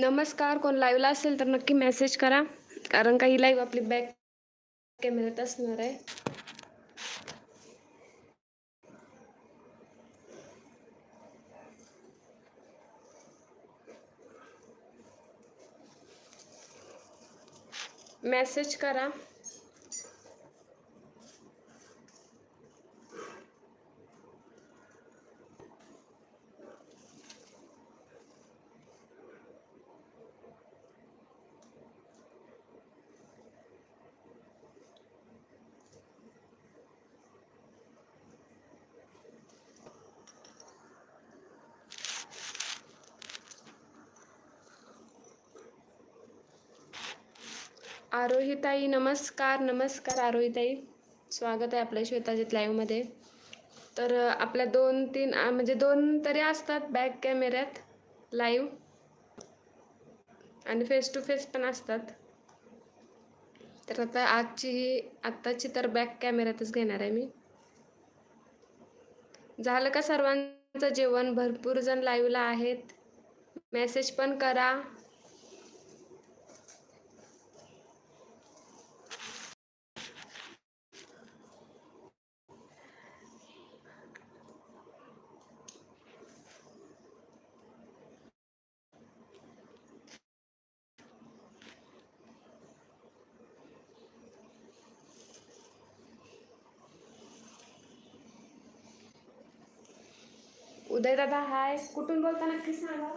नमस्कार कोण लाईव्हला असेल तर नक्की मेसेज करा. कारण काही लाईव्ह आपली बॅक कॅमेऱ्यात असणार आहे. मेसेज करा. आरोहीताई नमस्कार नमस्कार आरोहीताई. स्वागत आहे आपल्या श्वेताजीत लाईव्हमध्ये तर आपल्या दोन तीन म्हणजे दोन तरी असतात बॅक कॅमेऱ्यात लाईव्ह आणि फेस टू फेस पण असतात. तर आता आजची ही आत्ताची तर बॅक कॅमेऱ्यातच घेणार आहे मी. झालं का सर्वांचं जेवण? भरपूर जण लाईव्हला आहेत. मेसेज पण करा. उदय दादा हाय. कुठून बोलता नक्की सांगा.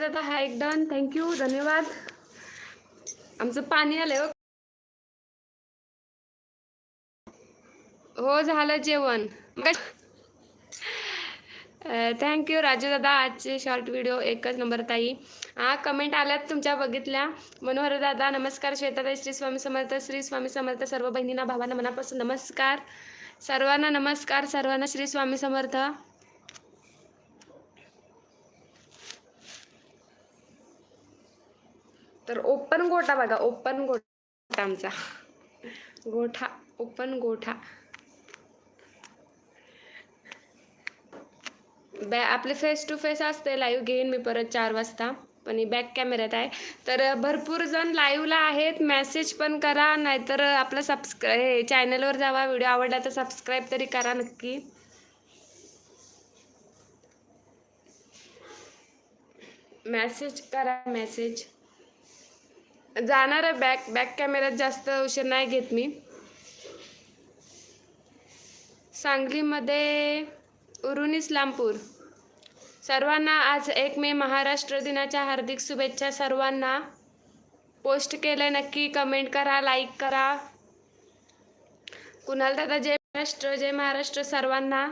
दादा हा एक डन थँक्यू धन्यवाद. आमचं पाणी आलंय हो. हो झालं जेवण. थँक्यू राजू दादा आजचे शॉर्ट व्हिडिओ एकच नंबर ताई. हा कमेंट आल्यात तुमच्या बघितल्या. मनोहर दादा नमस्कार. श्वेताताई श्री स्वामी समर्थ श्री स्वामी समर्थ सर्व बहिणींना भावांना मनापासून नमस्कार. सर्वांना नमस्कार. सर्वांना श्री स्वामी समर्थ. तर ओपन गोठा बघा ओपन गोठा आमचा. गोठा ओपन गोठा. बॅ आपले फेस टू फेस असते लाईव्ह घेईन मी परत चार वाजता पण ही बॅक कॅमेऱ्यात आहे. तर भरपूर जण लाईव्हला आहेत मेसेज पण करा नाहीतर आपलं सबस्क्राय हे चॅनलवर जावा व्हिडिओ आवडला तर सबस्क्राईब तरी करा नक्की. मेसेज करा मेसेज जाणार आहे बॅक बॅक कॅमेऱ्यात जास्त उशीर नाही घेत मी. सांगलीमध्ये उरुण इस्लामपूर. सर्वांना आज एक मे महाराष्ट्र दिनाच्या हार्दिक शुभेच्छा सर्वांना. पोस्ट केलं नक्की कमेंट करा लाईक करा. कुणाल दादा जय महाराष्ट्र जय महाराष्ट्र सर्वांना.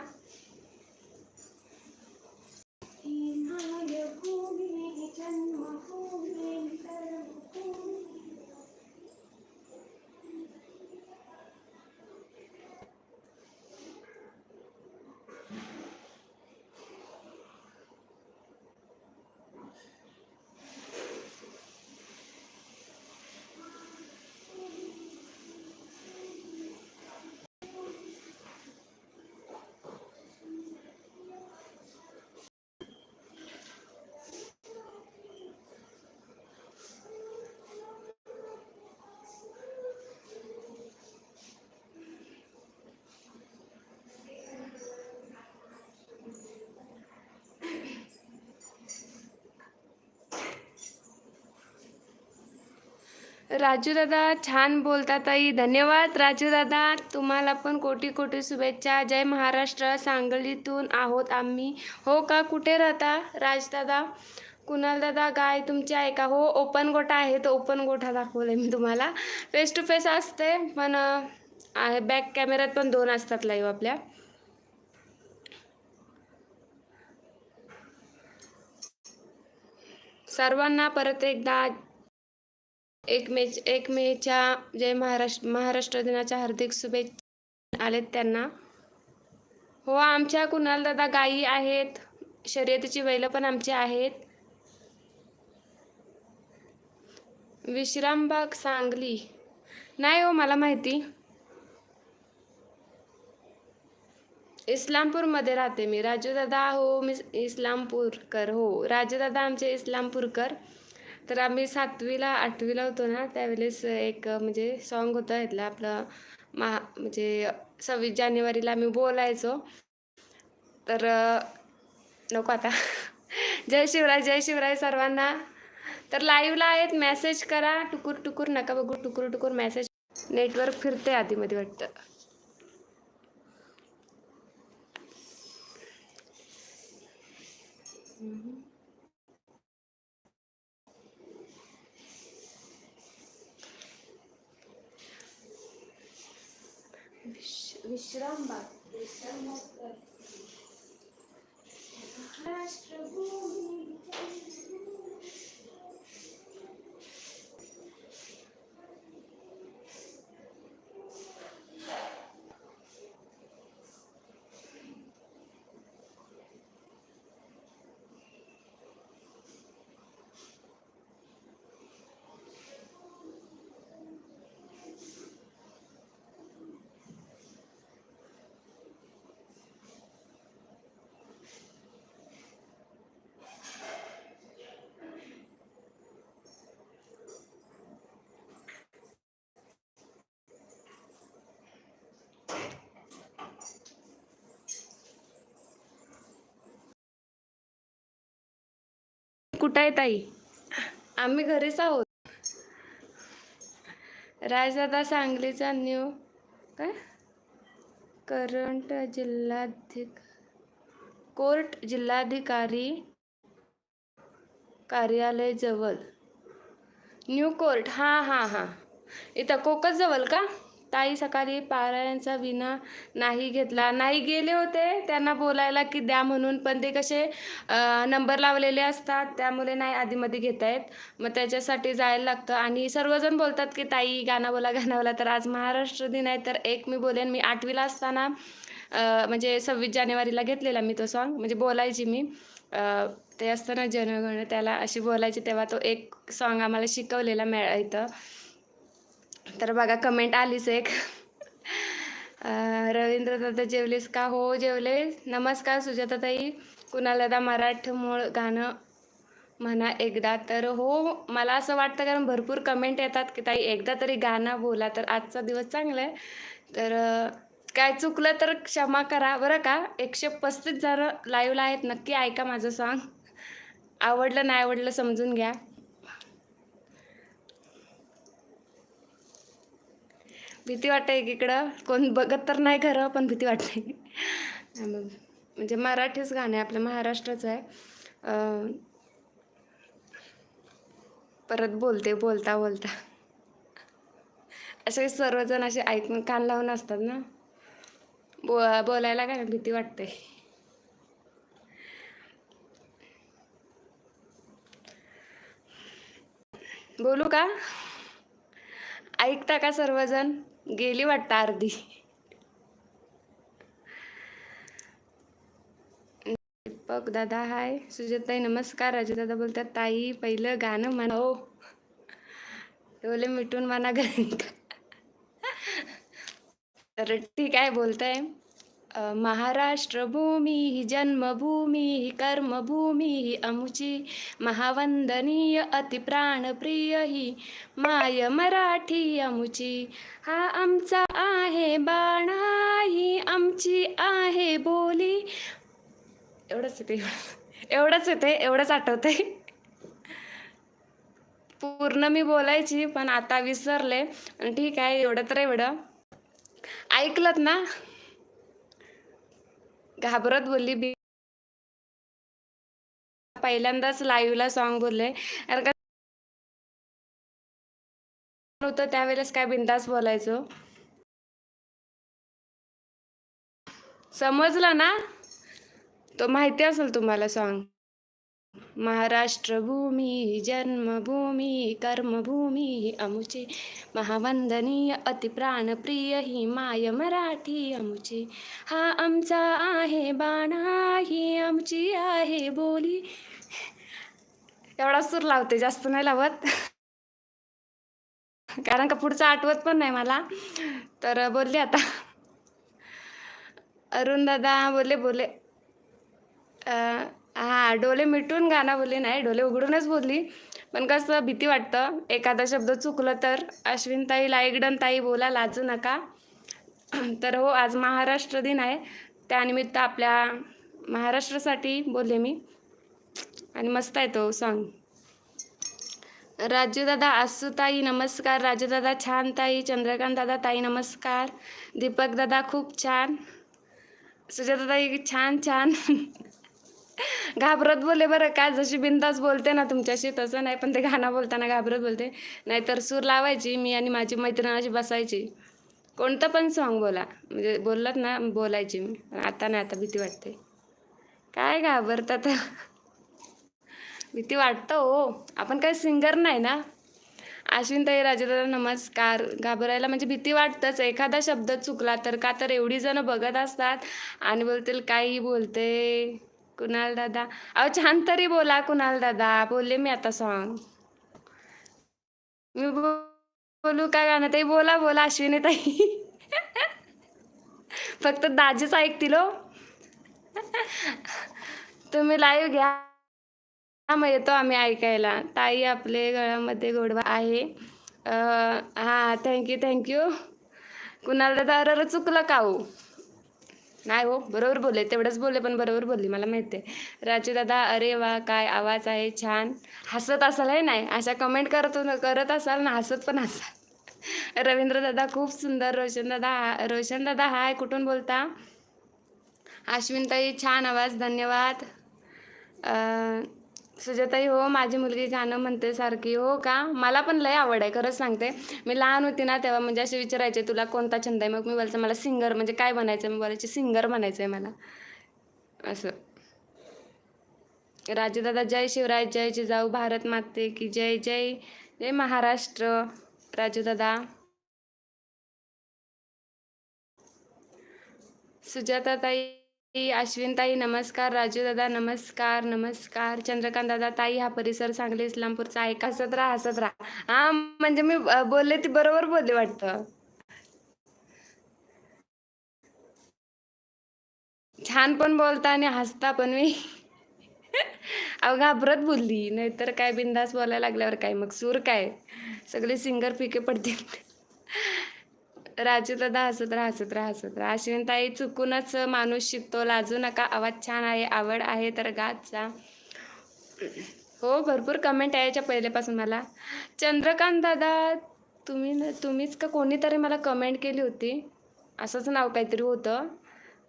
राजू दादा छान बोलता ताई. धन्यवाद राजू दादा तुम्हाला पण कोटी कोटी शुभेच्छा. जय महाराष्ट्र. सांगलीतून आहोत आम्ही. हो का? कुठे राहता राजदादा? कुणाल दादा गाय तुमची आहे का? हो ओपन गोठा आहे. तो ओपन गोठा दाखवलाय मी तुम्हाला. फेस टू फेस असते पण बॅक कॅमेऱ्यात पण दोन असतात लाईव्ह आपल्या. सर्वांना परत एकदा एक मे एक मेच्या जय महाराष्ट्र महाराष्ट्र दिनाच्या हार्दिक शुभेच्छा आलेत त्यांना. हो आमच्या कुणाल दादा गायी आहेत. शर्यतीची बैल पण आमची आहेत. विश्रामबाग सांगली. नाही हो मला माहिती. इस्लामपूरमध्ये राहते मी. राजू दादा हो मी इस्लामपूरकर हो. राजू दादा आमचे इस्लामपूरकर. तर आम्ही सातवीला आठवीला होतो ना त्यावेळेस एक म्हणजे सॉन्ग होतं इथलं आपलं महा म्हणजे सव्वीस जानेवारीला आम्ही बोलायचो. तर नको आता. जय शिवराय जय शिवराय सर्वांना. तर लाईव्हला आहेत मेसेज करा. टुकूर टुकूर नका बघू टुकूर टुकूर मेसेज नेटवर्क फिरते आधीमध्ये वाटतं. विश्राम बाग. विश्रामबाग राष्ट्रभूमी कुठं आहे ताई? आम्ही घरीच आहोत. राजदादा सांगलीचा न्यू काय? करंट जिल्हाधिक कोर्ट जिल्हाधिकारी कार्यालय जवळ. न्यू कोर्ट हां हां हां. इथं कोकच जवळ का? ताई सकाळी पारायणचा विना नाही घेतला. नाही गेले होते त्यांना बोलायला की द्या म्हणून पण ते कसे नंबर लावलेले असतात त्यामुळे नाही आधीमध्ये घेत आहेत मग त्याच्यासाठी जायला लागतं. आणि सर्वजण बोलतात की ताई गाणं बोला गाणं बोला. तर आज महाराष्ट्र दिन आहे तर एक मी बोलेन. मी आठवीला असताना म्हणजे सव्वीस जानेवारीला घेतलेला मी तो सॉन्ग म्हणजे बोलायची मी. ते असतं ना जनगण त्याला अशी बोलायची तेव्हा तो एक सॉन्ग आम्हाला शिकवलेला मिळा इथं. तर बघा कमेंट आलीच एक. रवींद्र दादा जेवलेस का? हो जेवले. नमस्कार सुजाताताई. कुणाला मराठ मूळ गाणं म्हणा एकदा तर. हो मला असं वाटतं कारण भरपूर कमेंट येतात की ताई एकदा तरी गाणं बोला. तर आजचा दिवस चांगला आहे. तर काय चुकलं तर क्षमा करा. बरं का? एकशे पस्तीस जण लाईव्हला आहेत. नक्की ऐका माझं सॉन्ग आवडलं नाही आवडलं समजून घ्या. भीती वाटते एकीकडं. कोण बघत तर नाही खरं पण भीती वाटते. म्हणजे मराठीच गाणं आहे आपलं महाराष्ट्राचं आहे. परत बोलते बोलता बोलता. असे सर्वजण असे ऐकून कान लावून असतात ना. बो बोलायला काय भीती वाटते. बोलू का? ऐकता का सर्वजण? गेली वाटतं अर्धी. दीपक दादा हाय. सुजाताई नमस्कार. राजू दादा बोलतात ताई पहिलं गाणं म्हणा हो. डोले मिटून म्हणा घरी तर ठीक आहे बोलताय. महाराष्ट्रभूमी महाराष्ट्र भूमी ही जन्मभूमी ही कर्मभूमी ही अमुची महावंदनीय अतिप्राणप्रिय ही माय मराठी अमुची. हा आमचा आहे बाणा ही आमची आहे बोली. एवढंच येते एवढंच येते एवढंच आठवते पूर्ण मी बोलायची पण आता विसरले. आणि ठीक आहे एवढं तर एवढं. ऐकलत ना? घाबरत बोलली बी पहिल्यांदाच लाईव्हला सॉन्ग बोलले. कारण का होतं त्यावेळेस काय बिंदास बोलायचो. समजलं ना? तो माहिती असेल तुम्हाला सॉन्ग महाराष्ट्र भूमी जन्मभूमी कर्मभूमी अमुचे। अमुची महावंदनीय अतिप्राणप्रिय ही माय मराठी अमुची। हा आमचा आहे बाणा ही आमची आहे बोली। एवढा सूर लावते जास्त नाही लावत। कारण का पुढचं आठवत पण नाही मला। तर बोलले आता। अरुण दादा बोले बोले अं, हा डोले मिटून गाणं बोलली नाही डोले उघडूनच बोलली. पण कसं भीती वाटतं एखादा शब्द चुकलं तर अश्विनताई लाईगडनताई बोला लाजू नका. तर हो आज महाराष्ट्र दिन आहे. त्यानिमित्त आपल्या महाराष्ट्रासाठी बोलले मी. आणि मस्त आहे तो सॉन्ग राजू दादा नमस्कार. राजूदादा छान ताई. चंद्रकांत दादा ताई नमस्कार. दीपक दादा खूप छान. सुजाता छान छान. घाबरत बोले बरं. का जशी बिंदास बोलते ना तुमच्याशी तसं नाही पण ते गाणं बोलताना घाबरत बोलते. नाहीतर सूर लावायची मी आणि माझी मैत्रिणाशी बसायची. कोणतं पण सॉन्ग बोला. म्हणजे बोललात ना बोलायची मी. आता नाही आता भीती वाटते. काय घाबरतात. भीती वाटतं हो. आपण काही सिंगर नाही ना. अश्विनताई राजेदादा नमस्कार. घाबरायला म्हणजे भीती वाटतंच. एखादा शब्द चुकला तर का तर एवढी जण बघत असतात आणि बोलतील काही बोलते. कुणाल दादा? अहो छान तरी बोला कुणाल दादा. बोलले मी आता सॉन्ग मी बो- बोलू काय गाणं? ताई बोला बोला अश्विनी ताई. फक्त दाजीच ऐकतील हो. तुम्ही लाईव्ह घ्या. हा मग येतो आम्ही ऐकायला. ताई आपले गळ्यामध्ये गोडवा आहे. हां हा थँक्यू थँक्यू कुणाल दादा अरे चुकलं का हो? नाही हो बरोबर बोलले तेवढंच बोलले पण बरोबर बोलली मला माहिती आहे राजू दादा अरे वा काय आवाज आहे छान. हसत असाल आहे नाही? अशा कमेंट करत करत असाल ना हसत पण असाल. रवींद्र दादा खूप सुंदर. रोशन दादा रोशन दादा हाय कुठून बोलता? अश्विनताई छान आवाज धन्यवाद. सुजाताई हो माझी मुलगी गाणं म्हणते सारखी हो का? मला पण लय आवड आहे खरंच सांगते. मी लहान होती ना तेव्हा म्हणजे असे विचारायचे तुला कोणता छंद आहे? मग मी बोलायचं मला सिंगर म्हणजे काय बनायचं मी बोलायचे सिंगर बनायचं आहे मला. असं. राजूदादा जय शिवराय जय जिजाऊ भारत माते की जय जय जय महाराष्ट्र. राजूदादा. सुजाताताई अश्विनताई नमस्कार. राजूदादा नमस्कार. नमस्कार. चंद्रकांत दादा ताई हा परिसर सांगली इस्लामपूरचा ऐक हसत राहा हसत राहा. हा म्हणजे मी बोलले ती बरोबर बोलले वाटतं. छान पण बोलता आणि हसता पण मी. अहो घाबरत बोलली. नाहीतर काय बिंदास बोलायला लागल्यावर काय? मग सूर काय? सगळे सिंगर फिके पडतील. राजू दादा हसत राहा हसत राहा हसत राहा अश्विनताई चुकूनच माणूस शिकतो लाजू नका आवाज छान आहे आवड आहे तर गात जा हो भरपूर कमेंट आहे याच्या पहिल्यापासून मला. चंद्रकांत दादा तुम्ही तुम्हीच का कोणीतरी मला कमेंट केली होती? असंच नाव काहीतरी होतं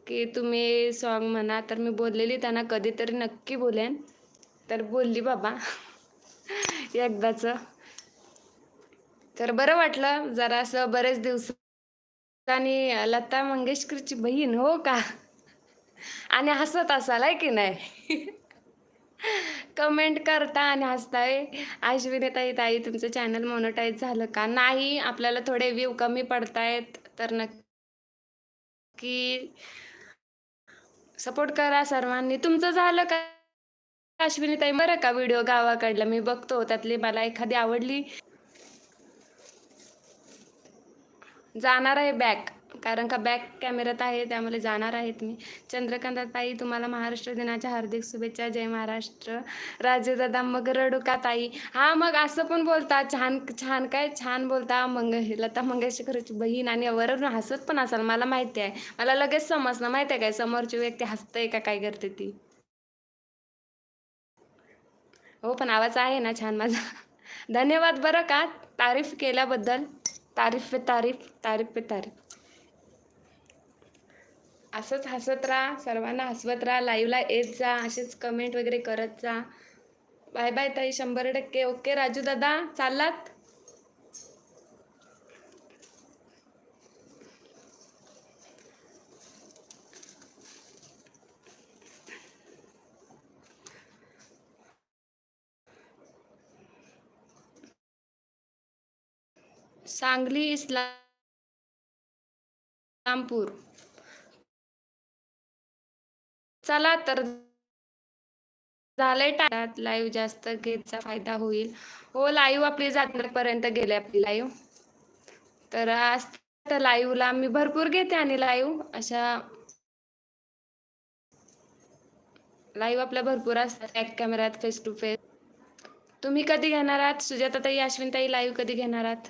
की तुम्ही सॉन्ग म्हणा तर मी बोललेली त्यांना कधीतरी नक्की बोलेन. तर बोलली बाबा एकदाचं. तर बरं वाटलं जरा असं बरेच दिवस आणि लता मंगेशकरची बहीण हो का? आणि हसत असाल आहे की नाही? कमेंट करता आणि हसताय. आश्विनी ताई ताई तुमचं चॅनल मोनोटाईज झालं का? नाही आपल्याला थोडे व्ह्यू कमी पडतायत तर नक्की सपोर्ट करा सर्वांनी. तुमचं झालं का अश्विनी ताई बरं का व्हिडिओ गावाकडला. मी बघतो त्यातली मला एखादी आवडली जाणार आहे बॅक कारण का बॅक कॅमेऱ्यात आहे त्यामुळे जाणार आहेत मी. चंद्रकांत ताई तुम्हाला महाराष्ट्र दिनाच्या हार्दिक शुभेच्छा. जय महाराष्ट्र. राजेदादा मग रडू का ताई. हा मग असं पण बोलता. छान छान काय? छान बोलता. मंग लता मंगेशकरची बहीण आणि वरून हसत पण असाल मला माहिती आहे. मला लगेच समजणं माहिती आहे काय? समोरची व्यक्ती हसते का? काय करते ती? हो पण आवाज आहे ना छान माझा. धन्यवाद बरं का तारीफ केल्याबद्दल. तारीफ पे तारीफ तारीफ पे तारीफ. असंच हसत राहा सर्वांना हसवत राहा लाईव्हला येत जा असेच कमेंट वगैरे करत जा. बाय बाय ताई शंभर टक्के. ओके राजू दादा चाललात? सांगली इस्लामपूर. चला तर झालंय टाळ्यात लाईव्ह जास्त घेतचा फायदा होईल. हो लाईव्ह आपली जातपर्यंत गेले आपली लाईव्ह तर आज तर लाईव्हला मी भरपूर घेते आणि लाईव्ह अशा लाईव्ह आपल्या भरपूर असतात. बॅक कॅमेऱ्यात फेस टू फेस तुम्ही कधी घेणार आहात? सुजाताताई अश्विनताई लाईव्ह कधी घेणार आहात?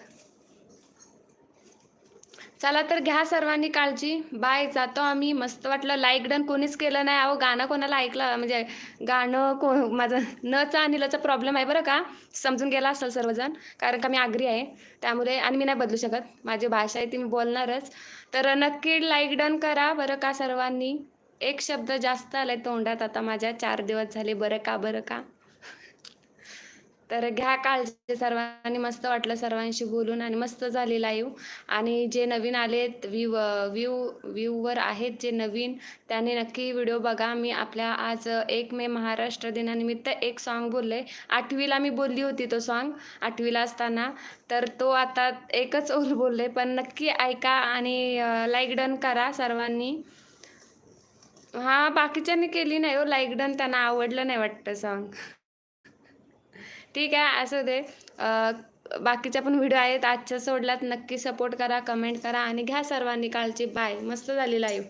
चला तर घ्या सर्वांनी काळजी. बाय. जातो आम्ही. मस्त वाटलं. लाईक डन कोणीच केलं नाही. अहो गाणं कोणाला ऐकलं? म्हणजे गाणं को माझं नचा आणि लचा प्रॉब्लेम आहे बरं का? समजून गेला असेल सर्वजण. कारण का मी आग्री आहे. त्यामुळे आणि मी नाही बदलू शकत. माझी भाषा आहे ती मी बोलणारच. तर नक्की लाईक डन करा बरं का सर्वांनी? एक शब्द जास्त आलाय तोंडात आता माझ्या. चार दिवस झाले. बरं का? बरं का? तर घ्या काळजी सर्वांनी मस्त वाटलं सर्वांशी बोलून आणि मस्त झाली लाईव्ह आणि जे नवीन आलेत व्ह्यू व्ह्यू व्ह्यूवर आहेत जे नवीन त्यांनी नक्की व्हिडिओ बघा. मी आपल्या आज एक मे महाराष्ट्र दिनानिमित्त एक सॉन्ग बोलले. आठवीला मी बोलली होती तो सॉन्ग आठवीला असताना. तर तो आता एकच ओल बोलले. पण नक्की ऐका आणि लाईक डन करा सर्वांनी. हां बाकीच्यांनी केली नाही हो. लाईक डन त्यांना आवडलं नाही वाटतं सॉन्ग ठीक आहे असं दे. बाकीच्या पण व्हिडिओ आहेत. आजच्या सोडल्यात. नक्की सपोर्ट करा कमेंट करा आणि घ्या सर्वांनी काळजी बाय मस्त झाली लाईव्ह